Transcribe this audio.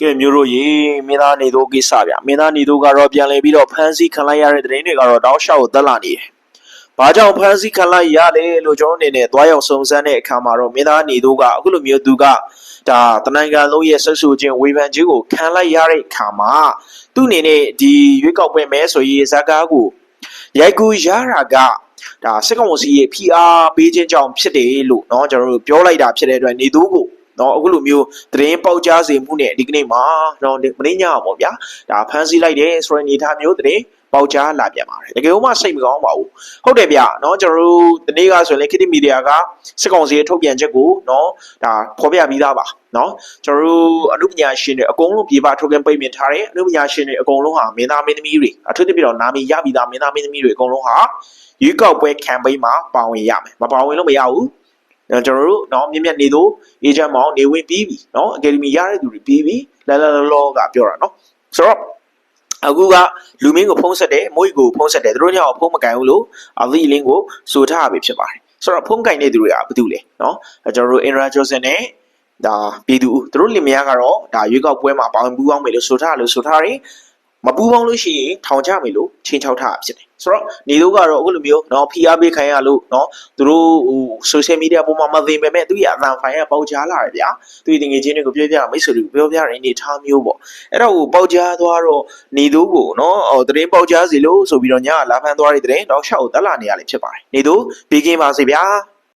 ကဲမျိုးတို့ရေမင်းသားနေတို့ကိစ္စဗျမင်းသားနေတို့ကတော့ပြန်လည်ပြီးတော့ဖမ်းဆီးခံလိုက်ရတဲ့တဲ့ရင်တွေကတော့တောက်လျှောက်သက်လာနေတယ်။ဘာကြောင့်ဖမ်းဆီးခံလိုက်ရတယ်လို့ကျွန်တော်အနေနဲ့သွားရောက်စုံစမ်းတဲ့အခါမှာတော့မင်းသားနေတို့ကအခုလိုမျိုးသူကဒါတနင်္ဂနွေလုံးရဲ့ဆက်ဆူခြင်းဝေဖန်ခြင်းကိုခံလိုက်ရတဲ့အခါမှာသူ့အနေနဲ့ဒီရွေးကောက်ပွဲမဲဆိုရေးဇာကားကိုရိုက်ကူရတာကဒါစစ်ကောင်စီရဲ့ PR ပေးခြင်းကြောင့်ဖြစ်တယ်လို့เนาะကျွန်တော်တို့ပြောလိုက်တာဖြစ်တဲ့အတွက်နေသူကို နော်အခုလိုမျိုးသတင်းပေါက်ကြားစေမှုနဲ့ဒီကနေ့မှာတော့မင်းညအောင်ပေါ့ဗျာဒါဖမ်းဆီးလိုက်တယ်ဆိုတဲ့အနေအထားမျိုးသတင်းပေါက်ကြားလာပြန်ပါတယ်တကယ်လို့မှစိတ်မကောင်းပါဘူးဟုတ်တယ်ဗျနော်ကျွန်တော်တို့ဒီနေ့ကဆိုရင်လေခေတ်မီဒီယာကစစ်ကောင်စီရဲ့ထုတ်ပြန်ချက်ကိုနော်ဒါဖော်ပြပြီးသားပါနော်ကျွန်တော်တို့အမှုပညာရှင်တွေအကုန်လုံးပြေပထုတ်ပြန်ပိတ်ပင်ထားတယ်အမှုပညာရှင်တွေအကုန်လုံးဟာမင်းသားမင်းသမီးတွေအထူးသဖြင့်တော့နာမည်ရပြီးသားမင်းသားမင်းသမီးတွေအကုန်လုံးဟာရွေးကောက်ပွဲ campaign မှာပါဝင်ရမယ်မပါဝင်လို့မရဘူးအဲ ကျွန်တော်တို့နော်မြင့်မြတ်နေသူအေဂျင့်မောင်နေဝင်ပြီးပြီနော်အကယ်ဒမီရတဲ့သူတွေပြီးပြီလာလာလောကပြောတာနော်ဆိုတော့အခုကလူမင်းကိုဖုံးဆက်တယ်မွေကိုဖုံးဆက်တယ်သူတို့ညောင်ဖုံးမကန်ဘူးလို့အသီလင်းကိုစိုးထားပြီဖြစ်ပါတယ်ဆိုတော့ဖုံးကန်နေသူတွေကဘာတူလဲနော်ကျွန်တော်တို့အင်ရာဂျော်ဆန်နဲ့ဒါပြည်သူသူတို့လင်မယားကတော့ဒါရွေးကောက်ပွဲမှာပါဝင်ပူးပေါင်းမယ်လို့ဆိုထားလို့ဆိုထားတယ် မပူးပေါင်းလို့ရှိရင်ထောင်ချမယ်လို့ချင်းချောက်ထားတာဖြစ်တယ်ဆိုတော့နေတို့ကတော့အခုလိုမျိုးเนาะ PR ပေးခိုင်းရလို့เนาะ သူတို့ဟို social media ပေါ်မှာမသိပေမဲ့သူရဲ့အသံဖိုင်ကပေါက်ကြားလာတယ်ဗျာသူရဲ့ငွေချင်းတွေကိုပြောပြမိတ်ဆွေတွေကိုပြောပြတဲ့အနေထားမျိုးပေါ့အဲ့တော့ဟိုပေါက်ကြားသွားတော့နေသူကိုနော်ဟိုသတင်းပေါက်ကြားစီလို့ဆိုပြီးတော့ညကလာဖမ်းသွားတဲ့သတင်းတော့ရှောက်ကိုတက်လာနေရလေဖြစ်ပါတယ်နေသူဘေးကင်းပါစေဗျာ